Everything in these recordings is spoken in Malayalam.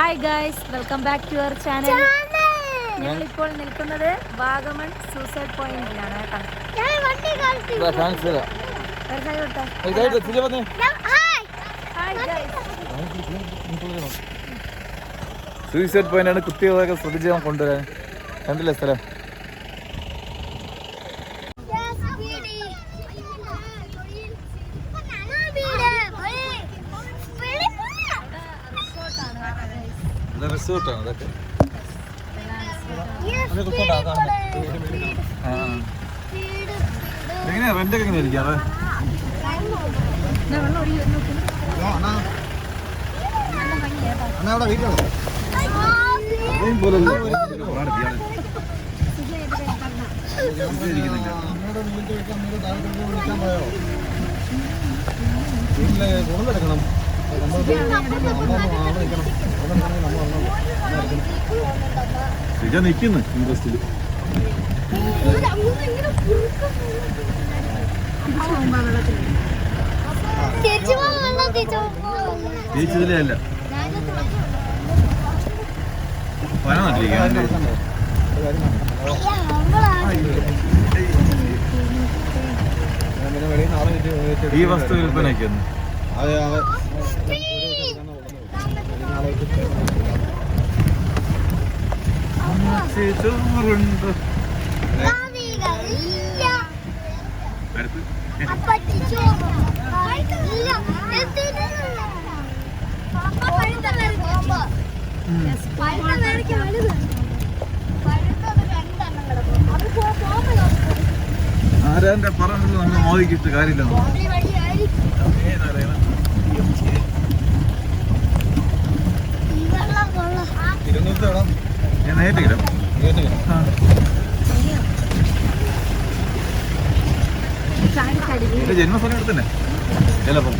Hi guys welcome back to our channel ഞങ്ങൾ ഇപ്പോൾ നിൽക്കുന്നത് വാഗമൺ സൂസൈഡ് പോയിന്റിലാണ് സൂയിസൈഡ് പോയിന്റ് ആണ് കുട്ടികളൊക്കെ ശ്രദ്ധിച്ച് കൊണ്ടുവരാൻ. കണ്ടില്ലേ സ്ഥലം? റിസോർട്ടാണ് അതൊക്കെ. എങ്ങനെയാ? റെന്റ് ഒക്കെ എങ്ങനെയാ ഇരിക്കാറ്? സിജ പോകുന്നു തിരിച്ചു ജയിച്ചതിലേ അല്ല. ഈ വസ്തു വിൽപ്പനയ്ക്ക് ഒന്ന്. ചോറുണ്ട് ആരാന്റെ പറമ്പിൽ നമ്മൾ മോദിക്കിട്ട് കാര്യമില്ല. ആ. ജന്മസ്ഥലം എടുത്തന്നെ. ചിലപ്പം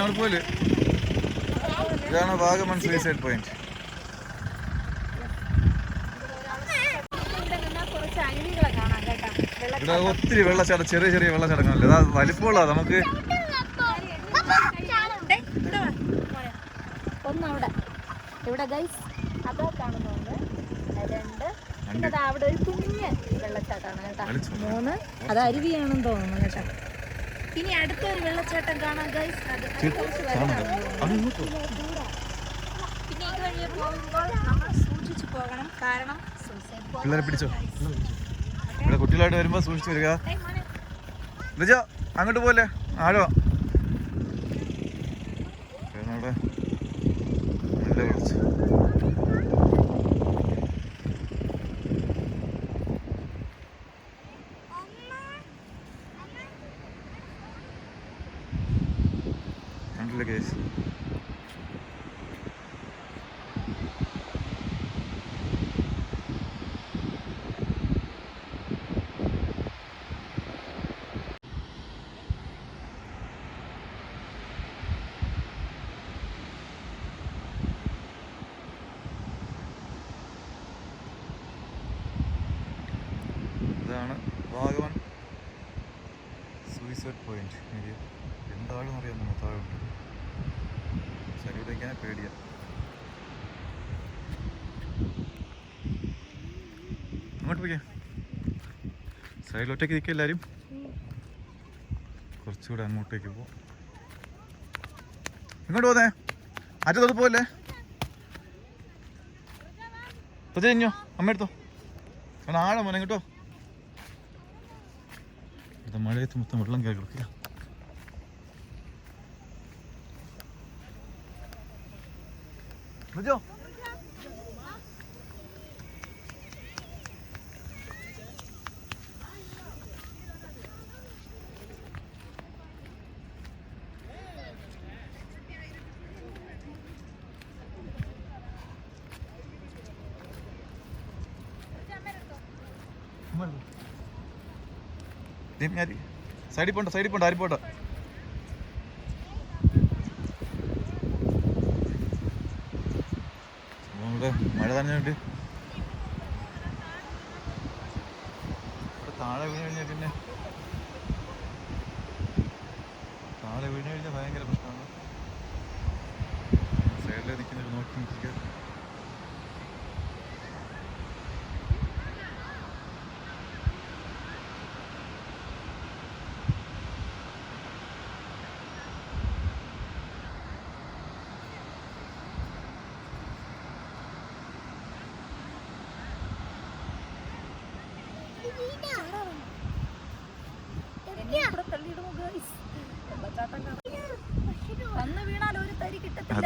അങ്ങനെ അവിടെ പോലെ. ഇതാണ് വാഗമൺ സൂയിസൈഡ് പോയിന്റ് ഇവിടെ ഒത്തിരി വെള്ളച്ചാട്ടം ചെറിയ ചെറിയ വെള്ളച്ചാട്ടങ്ങളല്ലേ അതാ വലിപ്പമുള്ള നമുക്ക്. ദേ, ഇവിടെ ഗൈസ് അതാ കാണുന്നുണ്ട് രണ്ട്. അവിടെ ഒരു കുഞ്ഞ് വെള്ളച്ചാട്ടമാണ് കേട്ടോ. മൂന്ന്. അത് അരുവിയാണെന്ന് തോന്നുന്നു കേട്ടോ. ഇനി അടുത്തൊരു വെള്ളച്ചാട്ടം കാണാം ഗൈസ് അത് അത് കുറച്ച് വലുതാണെന്ന് തോന്നുന്നു. അത് ഇങ്ങോട്ട് വാ. പിന്നെ ഈ വഴിയെ പോകുമ്പോൾ നമ്മൾ സൂക്ഷിച്ചു പോകണം. കാരണം suicide point പിള്ളേരെ പിടിച്ചോ? ഇവിടെ കുട്ടികളായിട്ട് വരുമ്പോൾ സൂക്ഷിച്ചു വരിക. അങ്ങോട്ട് പോലെ ആഴോ കുറച്ച്. കണ്ടില്ല ഇതാണ് വാഗവൺ സൂയിസൈഡ് പോയിന്റ് ഏരിയ എന്താണെന്ന് അറിയാൻ നമ്മൾ താഴെ ശരീരത്തേക്കാണ് പേടിയ. അങ്ങോട്ട് പോയിക്കേ. സൈഡിലോട്ടേക്ക് നിൽക്കുക എല്ലാവരും കുറച്ചുകൂടെ അങ്ങോട്ടേക്ക് പോവാം ഇങ്ങോട്ട് പോന്നേ. അറ്റത്തോട്ട് പോവല്ലേ? തൊട്ട് കഴിഞ്ഞോ അമ്മ എടുത്തോ. ആളെ മോനെ കേട്ടോ ഇത് മഴയത്ത് മൊത്തം വെള്ളം കയറി കിടക്കുക റുജോ സൈഡിൽ சைடு பண்ண சைடு பண்ண அரிப்போட்டோம்.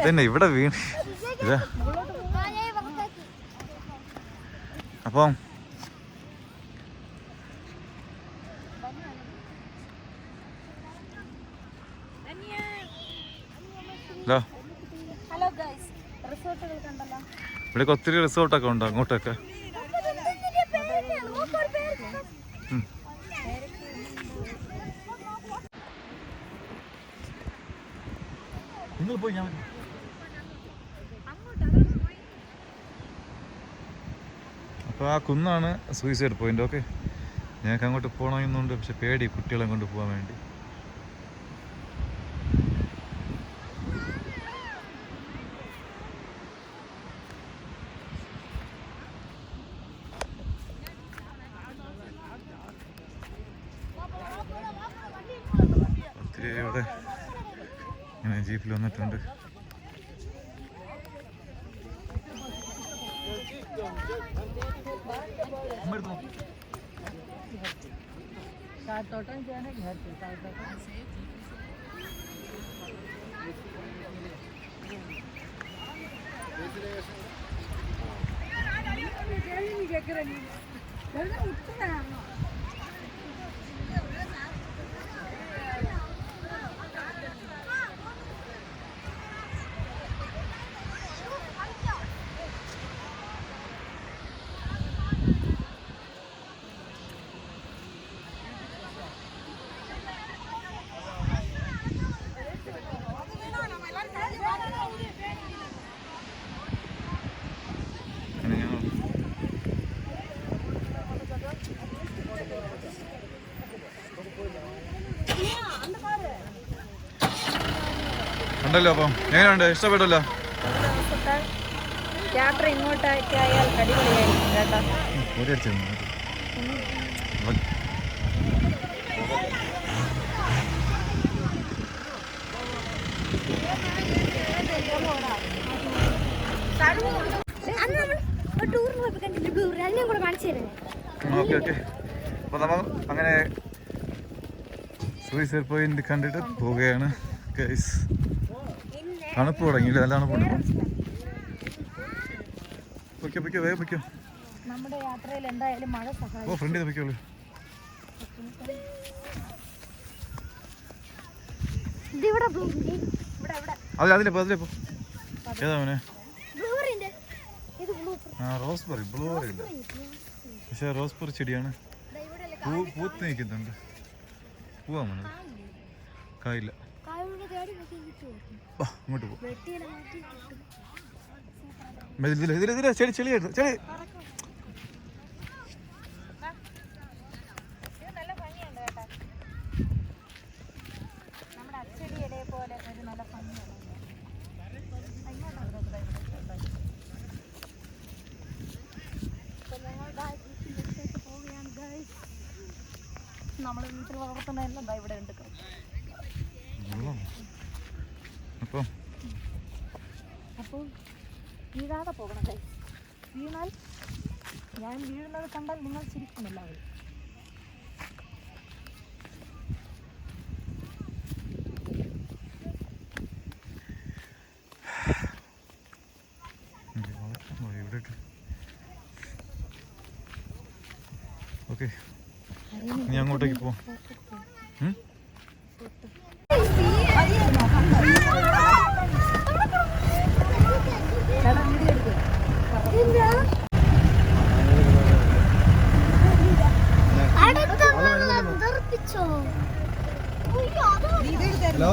അതന്നെ ഇവിടെ വീണ്. ഇതാ. അപ്പം ഹലോ ഹലോ ഗൈസ് റിസോർട്ടുകൾ കണ്ടല്ലോ. ഇവിടെ ഒത്തിരി റിസോർട്ടൊക്കെ ഉണ്ട്? അങ്ങോട്ടൊക്കെ ഉം. നിങ്ങൾ പോയി ഞാൻ വരാം. അപ്പോൾ ആ കുന്നാണ് സൂയിസൈഡ് പോയിന്റ് ഓക്കെ ഞങ്ങൾക്ക് അങ്ങോട്ട് പോകണമെന്നുണ്ട് പക്ഷെ പേടി കുട്ടികളെ കൊണ്ട് പോകാൻ വേണ്ടി. ഇവിടെ ഇങ്ങനെ ജീപ്പിൽ വന്നിട്ടുണ്ട്. सात टोटन जो है घर से सात टोटन ഉണ്ടല്ലോ അപ്പം. എങ്ങനെയുണ്ട്? ഇഷ്ടപ്പെട്ടല്ലോ? ദിവസത്തെ യാത്ര ഇങ്ങോട്ടൊക്കെ ആയാൽ അടിപൊളിയായിരിക്കും കേട്ടോ. ഒരു അടിച്ചു അന്ന് നമ്മൾ ടൂറിന് കൂടെ കാണിച്ചു തരുന്നത് ഓക്കെ ഓക്കെ. അപ്പോൾ നമ്മൾ അങ്ങനെ സൂയിസൈഡ് പോയിന്റ് കണ്ടിട്ട് പോവുകയാണ് ഗൈസ് തണുപ്പ് തുടങ്ങിയില്ല? നല്ല തണുപ്പുണ്ട് ഇപ്പം പൊയ്ക്കോ പൊയ്ക്കോ വേഗം പൊയ്ക്കോ. നമ്മുടെ യാത്രയിൽ എന്തായാലും മഴ ഓ ഫ്രണ്ട് പൊയ്ക്കോളൂ. ഇതിവിടെ ബ്ലൂ ഇവിടെ ഇവിടെ. അതിൽ അതിലെ പോ അതിലെ പോ. ഏതാ മോനെ? ബ്ലൂറിന്റെ ഇത് ബ്ലൂ ആ റോസ്ബെറി ബ്ലൂബെറി ഇല്ല. പക്ഷേ റോസ്ബെറി ചെടിയാണ്. പൂ പൂത്ത് നിൽക്കുന്നുണ്ട്. പൂവാ മോനെ. കായില്ല. ഇങ്ങോട്ട് പോ. ഇതിലെ ഇതിലെ ഇതിലെ ചെളി ചെളി ഭംഗിയാണ് നമ്മൾ വീട്ടിൽ വളർത്തുന്ന എല്ലാം ഇവിടെ ഉണ്ട് വെള്ളം അപ്പം അപ്പോൾ വീഴാതെ പോകണം കൈ വീണാൽ ഞാൻ വീഴുന്നത് കണ്ടാൽ നിങ്ങൾ ചിരിക്കുന്നില്ല അവർ ഞാൻ അങ്ങോട്ടേക്ക് പോ ഉം? അടുത്ത വെള്ളം തെറിപ്പിച്ചോ ഹലോ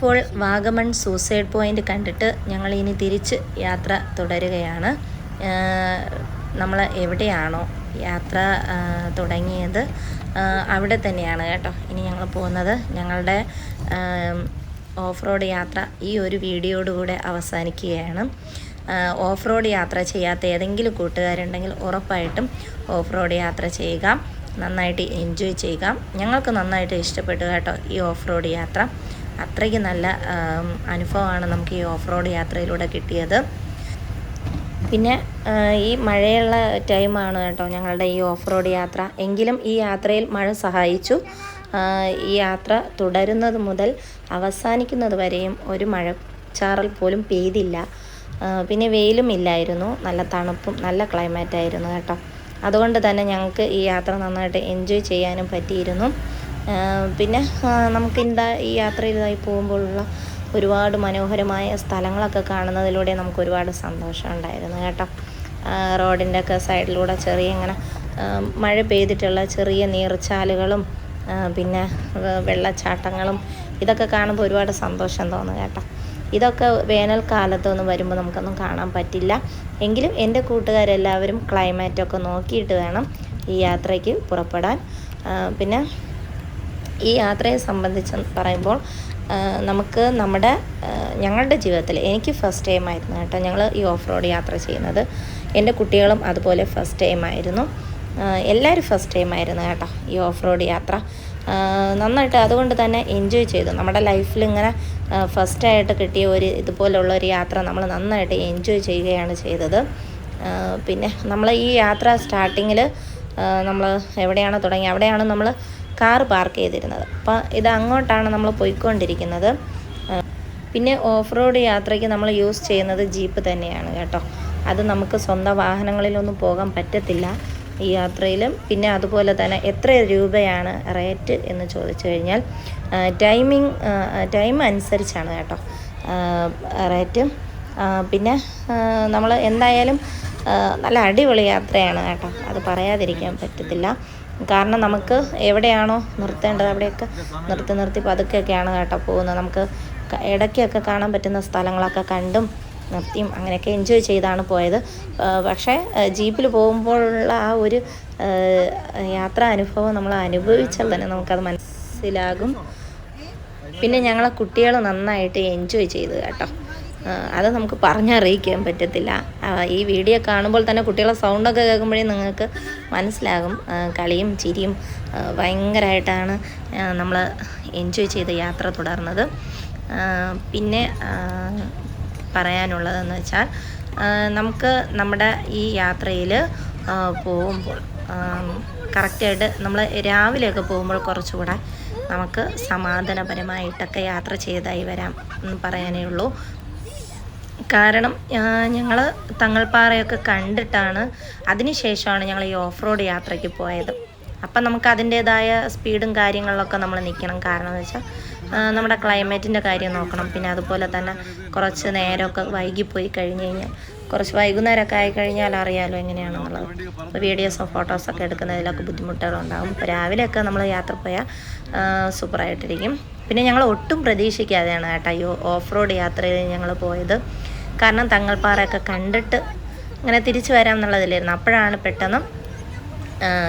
അപ്പോൾ വാഗമൺ സൂസൈഡ് പോയിന്റ് കണ്ടിട്ട് ഞങ്ങൾ ഇനി തിരിച്ച് യാത്ര തുടരുകയാണ്. നമ്മൾ എവിടെയാണോ യാത്ര തുടങ്ങിയത് അവിടെ തന്നെയാണ് കേട്ടോ ഇനി ഞങ്ങൾ പോകുന്നത്. ഞങ്ങളുടെ ഓഫ് റോഡ് യാത്ര ഈ ഒരു വീഡിയോയോടുകൂടെ അവസാനിക്കുകയാണ്. ഓഫ് റോഡ് യാത്ര ചെയ്യാത്ത ഏതെങ്കിലും കൂട്ടുകാരുണ്ടെങ്കിൽ ഉറപ്പായിട്ടും ഓഫ് റോഡ് യാത്ര ചെയ്യുക. നന്നായിട്ട് എൻജോയ് ചെയ്യുക. ഞങ്ങൾക്ക് നന്നായിട്ട് ഇഷ്ടപ്പെട്ടു കേട്ടോ ഈ ഓഫ് റോഡ് യാത്ര. അത്രയ്ക്ക് നല്ല അനുഭവമാണ് നമുക്ക് ഈ ഓഫ് റോഡ് യാത്രയിലൂടെ കിട്ടിയത്. പിന്നെ ഈ മഴയുള്ള ടൈമാണ് കേട്ടോ ഞങ്ങളുടെ ഈ ഓഫ് റോഡ് യാത്ര. എങ്കിലും ഈ യാത്രയിൽ മഴ സഹായിച്ചു. ഈ യാത്ര തുടരുന്നത് മുതൽ അവസാനിക്കുന്നത് വരെയും ഒരു മഴച്ചാറൽ പോലും പെയ്തില്ല. പിന്നെ വെയിലും ഇല്ലായിരുന്നു. നല്ല തണുപ്പും നല്ല ക്ലൈമറ്റായിരുന്നു കേട്ടോ. അതുകൊണ്ട് തന്നെ ഞങ്ങൾക്ക് ഈ യാത്ര നന്നായിട്ട് എൻജോയ് ചെയ്യാനും പറ്റിയിരുന്നു. പിന്നെ നമുക്ക് എന്താ ഈ യാത്രയിലായി പോകുമ്പോഴുള്ള ഒരുപാട് മനോഹരമായ സ്ഥലങ്ങളൊക്കെ കാണുന്നതിലൂടെ നമുക്ക് ഒരുപാട് സന്തോഷം ഉണ്ടായിരുന്നു കേട്ടോ. റോഡിന്റെ ഒക്കെ സൈഡിലൂടെ ചെറിയ ഇങ്ങനെ മഴ പെയ്തിട്ടുള്ള ചെറിയ നീർച്ചാലുകളും പിന്നെ വെള്ളച്ചാട്ടങ്ങളും ഇതൊക്കെ കാണുമ്പോൾ ഒരുപാട് സന്തോഷം തോന്നും കേട്ടോ. ഇതൊക്കെ വേനൽക്കാലത്തൊന്നും വരുമ്പോൾ നമുക്കൊന്നും കാണാൻ പറ്റില്ല. എങ്കിലും എന്റെ കൂട്ടുകാരെല്ലാവരും ക്ലൈമറ്റൊക്കെ നോക്കിയിട്ട് വേണം ഈ യാത്രയ്ക്ക് പുറപ്പെടാൻ. പിന്നെ ഈ യാത്രയെ സംബന്ധിച്ച് പറയുമ്പോൾ നമുക്ക് നമ്മുടെ ഞങ്ങളുടെ ജീവിതത്തിൽ എനിക്ക് ഫസ്റ്റ് ടൈം ആയിരുന്നു കേട്ടോ ഞങ്ങൾ ഈ ഓഫ് റോഡ് യാത്ര ചെയ്യുന്നത്. എന്റെ കുട്ടികളും അതുപോലെ ഫസ്റ്റ് ടൈം ആയിരുന്നു. എല്ലാവരും ഫസ്റ്റ് ടൈം ആയിരുന്നു കേട്ടോ ഈ ഓഫ് റോഡ് യാത്ര നന്നായിട്ട് അതുകൊണ്ട് തന്നെ എൻജോയ് ചെയ്തു. നമ്മുടെ ലൈഫിൽ ഇങ്ങനെ ഫസ്റ്റായിട്ട് കിട്ടിയ ഒരു ഇതുപോലുള്ള ഒരു യാത്ര നമ്മൾ നന്നായിട്ട് എൻജോയ് ചെയ്യുകയാണ് ചെയ്തത്. പിന്നെ നമ്മൾ ഈ യാത്ര സ്റ്റാർട്ടിങ്ങിൽ നമ്മൾ എവിടെയാണ് തുടങ്ങി അവിടെയാണ് നമ്മൾ കാർ പാർക്ക് ചെയ്തിരുന്നത്. അപ്പോൾ ഇത് അങ്ങോട്ടാണ് നമ്മൾ പോയിക്കൊണ്ടിരിക്കുന്നത് പിന്നെ ഓഫ് റോഡ് യാത്രയ്ക്ക് നമ്മൾ യൂസ് ചെയ്യുന്നത് ജീപ്പ് തന്നെയാണ് കേട്ടോ. അത് നമുക്ക് സ്വന്തം വാഹനങ്ങളിലൊന്നും പോകാൻ പറ്റത്തില്ല ഈ യാത്രയിലും. പിന്നെ അതുപോലെ തന്നെ എത്ര രൂപയാണ് റേറ്റ് എന്ന് ചോദിച്ചു കഴിഞ്ഞാൽ ടൈമിങ് ടൈം അനുസരിച്ചാണ് കേട്ടോ റേറ്റ്. പിന്നെ നമ്മൾ എന്തായാലും നല്ല അടിപൊളി യാത്രയാണ് കേട്ടോ. അത് പറയാതിരിക്കാൻ പറ്റത്തില്ല. കാരണം നമുക്ക് എവിടെയാണോ നിർത്തേണ്ടത് അവിടെയൊക്കെ നിർത്തി നിർത്തി പതുക്കെയൊക്കെയാണ് കേട്ടോ പോകുന്നത്. നമുക്ക് ഇടയ്ക്കൊക്കെ കാണാൻ പറ്റുന്ന സ്ഥലങ്ങളൊക്കെ കണ്ടും നിർത്തിയും അങ്ങനെയൊക്കെ എൻജോയ് ചെയ്താണ് പോയത്. പക്ഷേ ജീപ്പിൽ പോകുമ്പോഴുള്ള ആ ഒരു യാത്രാ അനുഭവം നമ്മൾ അനുഭവിച്ചാൽ തന്നെ നമുക്കത് മനസ്സിലാകും. പിന്നെ ഞങ്ങളെ കുട്ടികൾ നന്നായിട്ട് എൻജോയ് ചെയ്തു കേട്ടോ. അത് നമുക്ക് പറഞ്ഞറിയിക്കാൻ പറ്റത്തില്ല. ഈ വീഡിയോ കാണുമ്പോൾ തന്നെ കുട്ടികളെ സൗണ്ടൊക്കെ കേൾക്കുമ്പോഴേ നിങ്ങൾക്ക് മനസ്സിലാകും. കളിയും ചിരിയും ഭയങ്കരമായിട്ടാണ് നമ്മൾ എൻജോയ് ചെയ്ത യാത്ര തുടർന്നത്. പിന്നെ പറയാനുള്ളതെന്ന് വെച്ചാൽ നമുക്ക് നമ്മുടെ ഈ യാത്രയിൽ പോകുമ്പോൾ കറക്റ്റായിട്ട് നമ്മൾ രാവിലെയൊക്കെ പോകുമ്പോൾ കുറച്ചുകൂടെ നമുക്ക് സമാധാനപരമായിട്ടൊക്കെ യാത്ര ചെയ്തായി വരാം എന്ന് പറയാനേ ഉള്ളൂ. കാരണം ഞങ്ങൾ തങ്ങൾപ്പാറയൊക്കെ കണ്ടിട്ടാണ് അതിനുശേഷമാണ് ഞങ്ങൾ ഈ ഓഫ് റോഡ് യാത്രയ്ക്ക് പോയത്. അപ്പം നമുക്ക് അതിന്റേതായ സ്പീഡും കാര്യങ്ങളിലൊക്കെ നമ്മൾ നിൽക്കണം കാരണം എന്ന് വെച്ചാൽ നമ്മുടെ ക്ലൈമറ്റിന്റെ കാര്യം നോക്കണം. പിന്നെ അതുപോലെ തന്നെ കുറച്ച് നേരമൊക്കെ വൈകിപ്പോയി കഴിഞ്ഞ് കഴിഞ്ഞാൽ കുറച്ച് വൈകുന്നേരമൊക്കെ ആയി കഴിഞ്ഞാൽ അറിയാമല്ലോ എങ്ങനെയാണെന്നുള്ളത് അപ്പോൾ വീഡിയോസും ഫോട്ടോസൊക്കെ എടുക്കുന്നതിലൊക്കെ ബുദ്ധിമുട്ടുകളുണ്ടാകും അപ്പോൾ രാവിലെയൊക്കെ നമ്മൾ യാത്ര പോയാൽ സൂപ്പറായിട്ടിരിക്കും. പിന്നെ ഞങ്ങൾ ഒട്ടും പ്രതീക്ഷിക്കാതെയാണ് കേട്ടോ ഈ ഓഫ് റോഡ് യാത്രയിൽ ഞങ്ങൾ പോയത്. കാരണം തങ്ങൾപ്പാറയൊക്കെ കണ്ടിട്ട് ഇങ്ങനെ തിരിച്ചു വരാം എന്നുള്ളതിലായിരുന്നു അപ്പോഴാണ് പെട്ടെന്ന്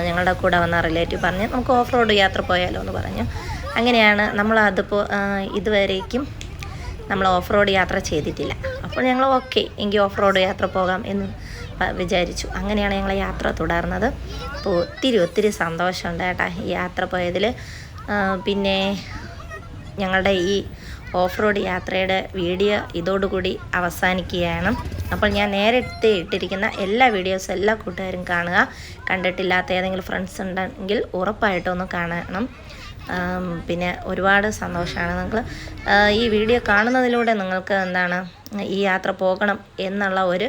ഞങ്ങളുടെ കൂടെ വന്ന റിലേറ്റീവ് പറഞ്ഞ് നമുക്ക് ഓഫ് റോഡ് യാത്ര പോയാലോ എന്ന് പറഞ്ഞു. അങ്ങനെയാണ് നമ്മൾ അതിപ്പോൾ ഇതുവരേക്കും നമ്മൾ ഓഫ് റോഡ് യാത്ര ചെയ്തിട്ടില്ല. അപ്പോൾ ഞങ്ങൾ ഓക്കെ എങ്കിൽ ഓഫ് റോഡ് യാത്ര പോകാം എന്ന് വിചാരിച്ചു. അങ്ങനെയാണ് ഞങ്ങൾ യാത്ര തുടർന്നത്. അപ്പോൾ ഒത്തിരി ഒത്തിരി സന്തോഷമുണ്ട് കേട്ടോ ഈ യാത്ര പോയതിൽ. പിന്നെ ഞങ്ങളുടെ ഈ ഓഫ് റോഡ് യാത്രയുടെ വീഡിയോ ഇതോടുകൂടി അവസാനിക്കുകയാണ്. അപ്പോൾ ഞാൻ നേരത്തെ ഇട്ടിരിക്കുന്ന എല്ലാ വീഡിയോസും എല്ലാ കൂട്ടുകാരും കാണുക. കണ്ടിട്ടില്ലാത്ത ഏതെങ്കിലും ഫ്രണ്ട്സ് ഉണ്ടെങ്കിൽ ഉറപ്പായിട്ടും ഒന്ന് കാണണം. പിന്നെ ഒരുപാട് സന്തോഷമാണ് നിങ്ങൾ ഈ വീഡിയോ കാണുന്നതിലൂടെ നിങ്ങൾക്ക് എന്താണ് ഈ യാത്ര പോകണം എന്നുള്ള ഒരു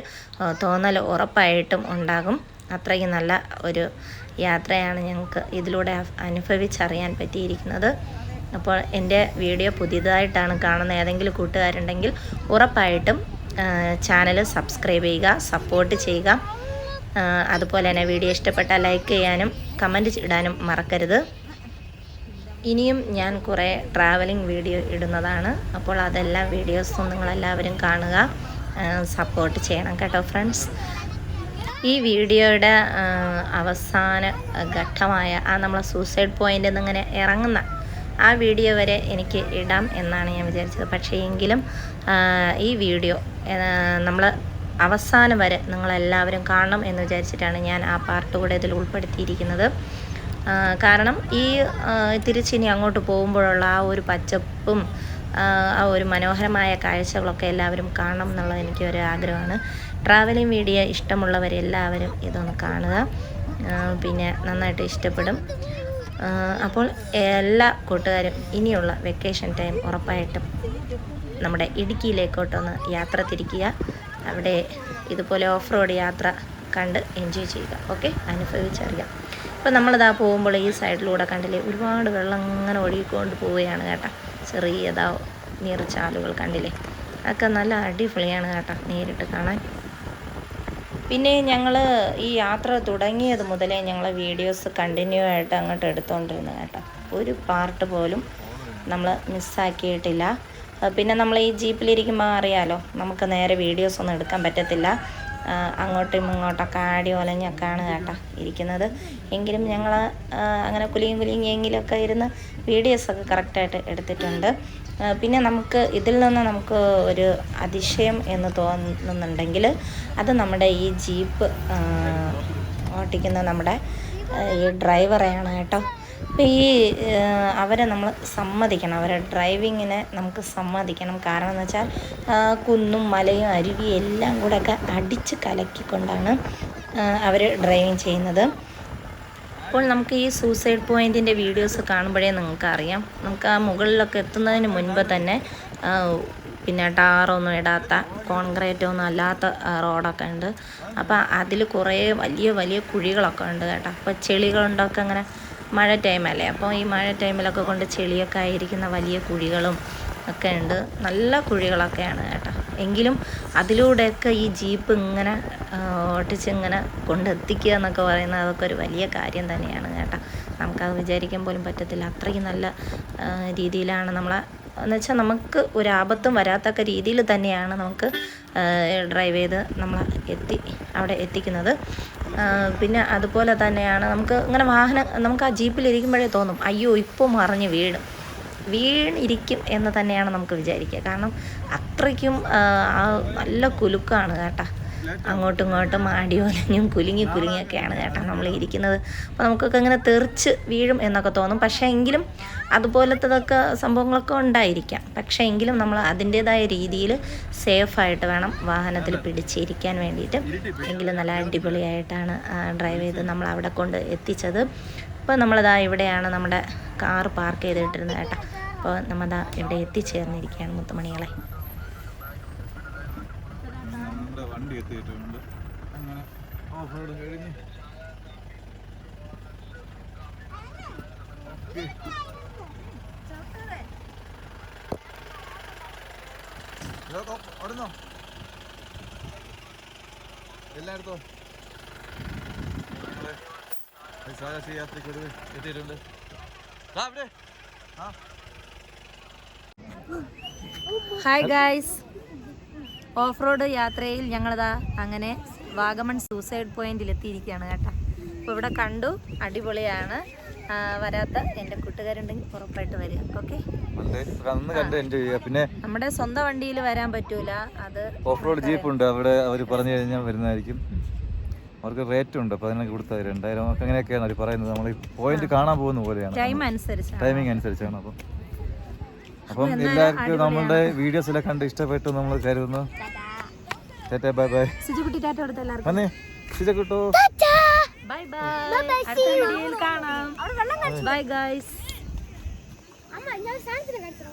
തോന്നൽ ഉറപ്പായിട്ടും ഉണ്ടാകും. അത്രയ്ക്ക് നല്ല ഒരു യാത്രയാണ് ഞങ്ങൾക്ക് ഇതിലൂടെ അനുഭവിച്ചറിയാൻ പറ്റിയിരിക്കുന്നത്. അപ്പോൾ എന്റെ വീഡിയോ പുതിയതായിട്ടാണ് കാണുന്ന ഏതെങ്കിലും കൂട്ടുകാരുണ്ടെങ്കിൽ ഉറപ്പായിട്ടും ചാനൽ സബ്സ്ക്രൈബ് ചെയ്യുക സപ്പോർട്ട് ചെയ്യുക. അതുപോലെ തന്നെ വീഡിയോ ഇഷ്ടപ്പെട്ടാൽ ലൈക്ക് ചെയ്യാനും കമന്റ് ഇടാനും മറക്കരുത്. ഇനിയും ഞാൻ കുറേ ട്രാവലിംഗ് വീഡിയോ ഇടുന്നതാണ്. അപ്പോൾ അതെല്ലാം വീഡിയോസും നിങ്ങളെല്ലാവരും കാണുക. സപ്പോർട്ട് ചെയ്യണം കേട്ടോ ഫ്രണ്ട്സ് ഈ വീഡിയോയുടെ അവസാന ഘട്ടമായ ആ നമ്മളെ സൂസൈഡ് പോയിന്റിൽ നിന്ന് ഇങ്ങനെ ഇറങ്ങുന്ന ആ വീഡിയോ വരെ എനിക്ക് ഇടാം എന്നാണ് ഞാൻ വിചാരിച്ചത്. പക്ഷേ എങ്കിലും ഈ വീഡിയോ നമ്മൾ അവസാനം വരെ നിങ്ങളെല്ലാവരും കാണണം എന്ന് വിചാരിച്ചിട്ടാണ് ഞാൻ ആ പാർട്ട് കൂടെ ഇതിൽ ഉൾപ്പെടുത്തിയിരിക്കുന്നത്. കാരണം ഈ തിരിച്ചിനി അങ്ങോട്ട് പോകുമ്പോഴുള്ള ആ ഒരു പച്ചപ്പും ആ, ഒരു മനോഹരമായ കാഴ്ചകളൊക്കെ എല്ലാവരും കാണണം എന്നുള്ളത് എനിക്ക് ഒരു ആഗ്രഹമാണ് ട്രാവലിംഗ് വീഡിയോ ഇഷ്ടമുള്ളവരെല്ലാവരും ഇതൊന്ന് കാണുക. പിന്നെ നന്നായിട്ട് ഇഷ്ടപ്പെടും. അപ്പോൾ എല്ലാ കൂട്ടുകാരും ഇനിയുള്ള വെക്കേഷൻ ടൈം ഉറപ്പായിട്ടും നമ്മുടെ ഇടുക്കിയിലേക്കോട്ടൊന്ന് യാത്ര തിരിക്കുക. അവിടെ ഇതുപോലെ ഓഫ് റോഡ് യാത്ര കണ്ട് എൻജോയ് ചെയ്യുക. ഓക്കെ അനുഭവിച്ചറിയാം. ഇപ്പം നമ്മളിതാ പോകുമ്പോൾ ഈ സൈഡിലൂടെ കണ്ടില്ലേ ഒരുപാട് വെള്ളം അങ്ങനെ ഒഴുകിക്കൊണ്ട് പോവുകയാണ് കേട്ടോ. ചെറിയതാ നീർച്ചാലുകൾ കണ്ടില്ലേ? അതൊക്കെ നല്ല അടിപൊളിയാണ് കേട്ടോ നേരിട്ട് കാണാൻ. പിന്നെ ഞങ്ങൾ ഈ യാത്ര തുടങ്ങിയത് മുതലേ ഞങ്ങൾ വീഡിയോസ് കണ്ടിന്യൂ ആയിട്ട് അങ്ങോട്ട് എടുത്തുകൊണ്ടിരുന്നു കേട്ടോ. ഒരു പാർട്ട് പോലും നമ്മൾ മിസ്സാക്കിയിട്ടില്ല. പിന്നെ നമ്മൾ ഈ ജീപ്പിലിരിക്കുമ്പോൾ അറിയാലോ നമുക്ക് നേരെ വീഡിയോസ് ഒന്നും എടുക്കാൻ പറ്റത്തില്ല. അങ്ങോട്ടും ഇങ്ങോട്ടൊക്കെ ആടി ഒലഞ്ഞൊക്കെയാണ് കേട്ടോ ഇരിക്കുന്നത്. എങ്കിലും ഞങ്ങൾ അങ്ങനെ കുലിയും കുലിയും എങ്കിലൊക്കെ ഇരുന്ന് വീഡിയോസൊക്കെ കറക്റ്റായിട്ട് എടുത്തിട്ടുണ്ട്. പിന്നെ നമുക്ക് ഇതിൽ നിന്ന് നമുക്ക് ഒരു അതിശയം എന്ന് തോന്നുന്നുണ്ടെങ്കിൽ അത് നമ്മുടെ ഈ ജീപ്പ് ഓട്ടിക്കുന്ന നമ്മുടെ ഈ ഡ്രൈവറെയാണ് കേട്ടോ. അപ്പോൾ ഈ അവരെ നമ്മൾ സമ്മതിക്കണം. അവരെ ഡ്രൈവിങ്ങിനെ നമുക്ക് സമ്മതിക്കണം. കാരണം എന്ന് വെച്ചാൽ കുന്നും മലയും അരുവിയും എല്ലാം കൂടെ ഒക്കെ അടിച്ച് കലക്കിക്കൊണ്ടാണ് അവർ ഡ്രൈവിങ് ചെയ്യുന്നത്. അപ്പോൾ നമുക്ക് ഈ സൂസൈഡ് പോയിന്റിന്റെ വീഡിയോസ് കാണുമ്പോഴേ നിങ്ങൾക്ക് അറിയാം നമുക്ക് ആ മുകളിലൊക്കെ എത്തുന്നതിന് മുൻപ് തന്നെ പിന്നെ ടാറൊന്നും ഇടാത്ത കോൺക്രീറ്റ് ഒന്നും അല്ലാത്ത റോഡൊക്കെ ഉണ്ട്. അപ്പോൾ അതിൽ കുറേ വലിയ വലിയ കുഴികളൊക്കെ ഉണ്ട് കേട്ടോ. അപ്പോൾ ചെളികളുണ്ടൊക്കെ അങ്ങനെ മഴ ടൈമല്ലേ അപ്പോൾ ഈ മഴ ടൈമിലൊക്കെ കൊണ്ട് ചെളിയൊക്കെ ആയിരിക്കുന്ന വലിയ കുഴികളും ഒക്കെ ഉണ്ട്. നല്ല കുഴികളൊക്കെയാണ് കേട്ടോ. എങ്കിലും അതിലൂടെയൊക്കെ ഈ ജീപ്പ് ഇങ്ങനെ ഓട്ടിച്ചിങ്ങനെ കൊണ്ടെത്തിക്കുക എന്നൊക്കെ പറയുന്നത് അതൊക്കെ ഒരു വലിയ കാര്യം തന്നെയാണ് കേട്ടോ. നമുക്കത് വിചാരിക്കാൻ പോലും പറ്റത്തില്ല. അത്രയ്ക്ക് നല്ല രീതിയിലാണ് നമ്മളെ എന്ന് വെച്ചാൽ നമുക്ക് ഒരു ആപത്തും വരാത്തക്ക രീതിയിൽ തന്നെയാണ് നമുക്ക് ഡ്രൈവ് ചെയ്ത് നമ്മളെ എത്തി അവിടെ എത്തിക്കുന്നത്. പിന്നെ അതുപോലെ തന്നെയാണ് നമുക്ക് ഇങ്ങനെ വാഹനം നമുക്ക് ആ ജീപ്പിലിരിക്കുമ്പോഴേ തോന്നും അയ്യോ ഇപ്പോൾ മറിഞ്ഞ് വീഴും വീണിരിക്കും എന്ന് തന്നെയാണ് നമുക്ക് വിചാരിക്കുക. കാരണം അത്രയ്ക്കും നല്ല കുലുക്കാണ് കേട്ടോ. അങ്ങോട്ടും ഇങ്ങോട്ടും മാടി ഒലഞ്ഞും കുലുങ്ങി കുലുങ്ങിയൊക്കെയാണ് കേട്ടോ നമ്മൾ ഇരിക്കുന്നത്. അപ്പോൾ നമുക്കൊക്കെ ഇങ്ങനെ തെറിച്ച് വീഴും എന്നൊക്കെ തോന്നും. പക്ഷേ എങ്കിലും അതുപോലത്തതൊക്കെ സംഭവങ്ങളൊക്കെ ഉണ്ടായിരിക്കാം. പക്ഷേ എങ്കിലും നമ്മൾ അതിന്റേതായ രീതിയിൽ സേഫായിട്ട് വേണം വാഹനത്തിൽ പിടിച്ചിരിക്കാൻ വേണ്ടിയിട്ട്. എങ്കിലും നല്ല അടിപൊളിയായിട്ടാണ് ഡ്രൈവ് ചെയ്ത് നമ്മൾ അവിടെ കൊണ്ട് എത്തിച്ചത്. അപ്പോൾ നമ്മളിതാ ഇവിടെയാണ് നമ്മുടെ കാർ പാർക്ക് ചെയ്തിട്ടിരുന്നത് കേട്ടോ അപ്പോൾ നമ്മളിതാ ഇവിടെ എത്തിച്ചേർന്നിരിക്കുകയാണ് മുത്തുമണികളെ നമ്മുടെ വണ്ടി എത്തിയിട്ടുണ്ട്. അങ്ങനെ ഓഫ് റോഡ് കഴിഞ്ഞ്. ഓടുന്നോ? എല്ലായിടത്തോ. സാഹസി യാത്രയ്ക്ക് ഒരു എത്തിയിട്ടുണ്ട്. ഹായ് ഗായ്സ് ഓഫ് റോഡ് യാത്രയിൽ ഞങ്ങളിതാ അങ്ങനെ വാഗമൺ സൂസൈഡ് പോയിന്റിൽ എത്തിയിരിക്കുകയാണ് കേട്ടോ. അപ്പോൾ ഇവിടെ കണ്ടു അടിപൊളിയാണ്. വരാത്ത എന്റെ കൂട്ടുകാരുണ്ടെങ്കിൽ ഉറപ്പായിട്ട് വരിക ഓക്കെ? പിന്നെ നമ്മുടെ സ്വന്തം വണ്ടിയിൽ വരാൻ പറ്റൂല അത് ഓഫ് റോഡ് ജീപ്പ് ഉണ്ട്. അവിടെ അവർ പറഞ്ഞു കഴിഞ്ഞാൽ വരുന്നതായിരിക്കും. അവർക്ക് റേറ്റ് ഉണ്ട്. അപ്പോൾ അതിനൊക്കെ കൊടുത്താൽ രണ്ടായിരം അങ്ങനെയൊക്കെയാണ് അവർ പറയുന്നത്. നമ്മൾ പോയിന്റ് കാണാൻ പോകുന്ന പോലെയാണ്. ടൈം അനുസരിച്ചാണ്. ടൈമിംഗ് അനുസരിച്ചാണ് അപ്പം. അപ്പം എല്ലാവർക്കും നമ്മളുടെ വീഡിയോസ് എല്ലാം കണ്ട് ഇഷ്ടപ്പെട്ടു നമ്മൾ കരുതുന്നു. Tata bye bye. വന്നേ. ശരി കിട്ടോ ബൈ ബൈ. കാണാം. Bye guys. അമ്മ ഞാൻ സാധനത്തിന് കാണിച്ചു